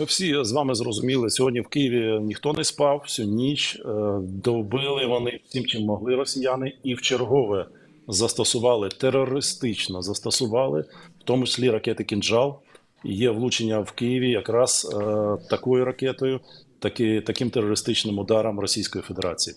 Ми всі з вами зрозуміли, сьогодні в Києві ніхто не спав всю ніч. е, Добили вони всім, чим могли росіяни, і в чергове застосували терористично, застосували в тому числі ракети «Кінжал». Є влучення в Києві якраз е, такою ракетою, таки, таким терористичним ударом Російської Федерації.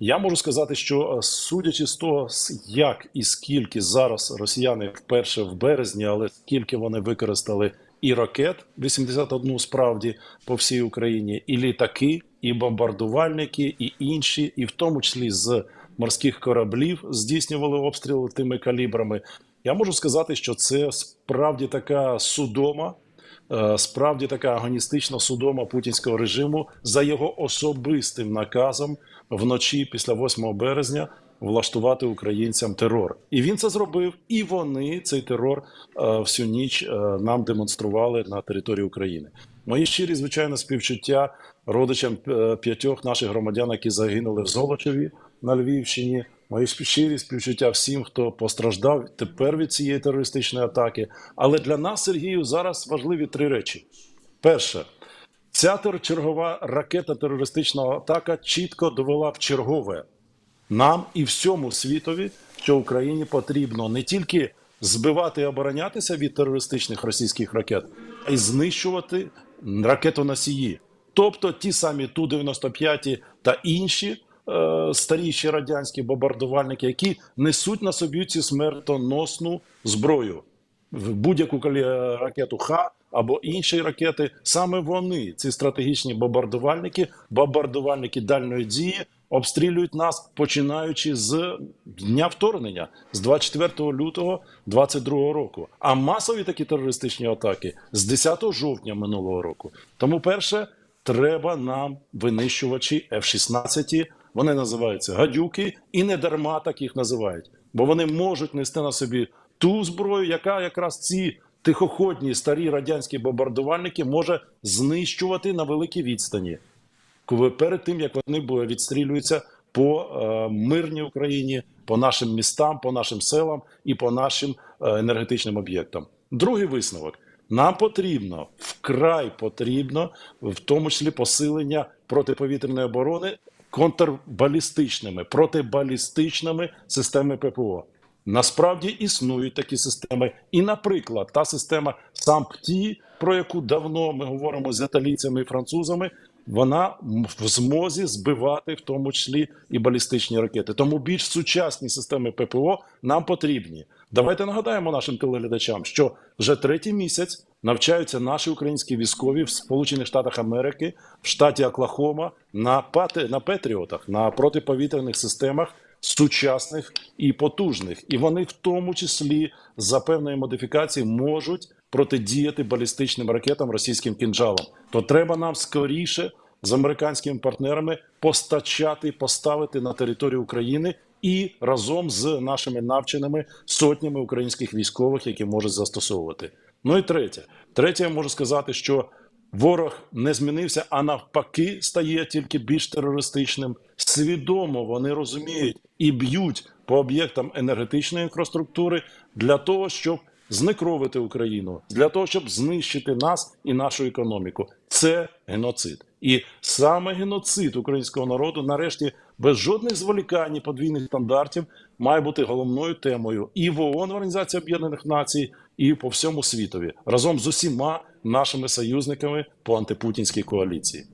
Я можу сказати, що е, судячи з того, як і скільки зараз росіяни вперше в березні, але скільки вони використали і ракет 81 справді по всій Україні, і літаки, і бомбардувальники, і інші, і в тому числі з морських кораблів здійснювали обстріли тими калібрами. Я можу сказати, що це справді така судома, е, справді така агоністична судома путінського режиму за його особистим наказом вночі після 8 березня влаштувати українцям терор. І він це зробив, і вони цей терор е, всю ніч е, нам демонстрували на території України. Мої щирі, звичайно, співчуття родичам е, п'ятьох наших громадян, які загинули в Золочеві на Львівщині. Мої щирі співчуття всім, хто постраждав тепер від цієї терористичної атаки. Але для нас, Сергію, зараз важливі три речі: перше, ця чергова ракета терористична атака чітко довела в чергове нам і всьому світові, що Україні потрібно не тільки збивати і оборонятися від терористичних російських ракет, а й знищувати ракетоносії, тобто ті самі Ту-95 та інші е, старіші радянські бомбардувальники, які несуть на собі цю смертоносну зброю в будь-яку калі- ракету Х або інші ракети. Саме вони, ці стратегічні бомбардувальники, бомбардувальники дальної дії, обстрілюють нас починаючи з дня вторгнення, з 24 лютого 22 року. А масові такі терористичні атаки з 10 жовтня минулого року. Тому, перше, треба нам винищувачі F-16, вони називаються гадюки, і не дарма так їх називають, бо вони можуть нести на собі ту зброю, яка якраз ці тихоходні старі радянські бомбардувальники може знищувати на великій відстані, перед тим як вони відстрілюються по е, мирній Україні, по нашим містам, по нашим селам і по нашим е, енергетичним об'єктам. Другий висновок. Нам потрібно вкрай потрібно, в тому числі посилення протиповітряної оборони контрбалістичними, протибалістичними системами ППО. Насправді існують такі системи, і, наприклад, та система САМПТІ, про яку давно ми говоримо з італійцями і французами, вона в змозі збивати в тому числі і балістичні ракети. Тому більш сучасні системи ППО нам потрібні. Давайте нагадаємо нашим телеглядачам, що вже третій місяць навчаються наші українські військові в Сполучених Штатах Америки, в штаті Оклахома на пати на Петріотах, на протиповітряних системах сучасних і потужних, і вони в тому числі за певної модифікації можуть протидіяти балістичним ракетам російським кінжалам. То треба нам скоріше з американськими партнерами постачати, поставити на територію України і разом з нашими навченими сотнями українських військових, які можуть застосовувати. Ну і третє, третє, я можу сказати, що Ворог не змінився, а навпаки, стає тільки більш терористичним. Свідомо вони розуміють і б'ють по об'єктам енергетичної інфраструктури для того, щоб знекровити Україну, для того, щоб знищити нас і нашу економіку. Це геноцид. І саме геноцид українського народу, нарешті, без жодних зволікань і подвійних стандартів, має бути головною темою і в ООН, в Організації Об'єднаних Націй, і по всьому світові разом з усіма нашими союзниками по антипутінській коаліції.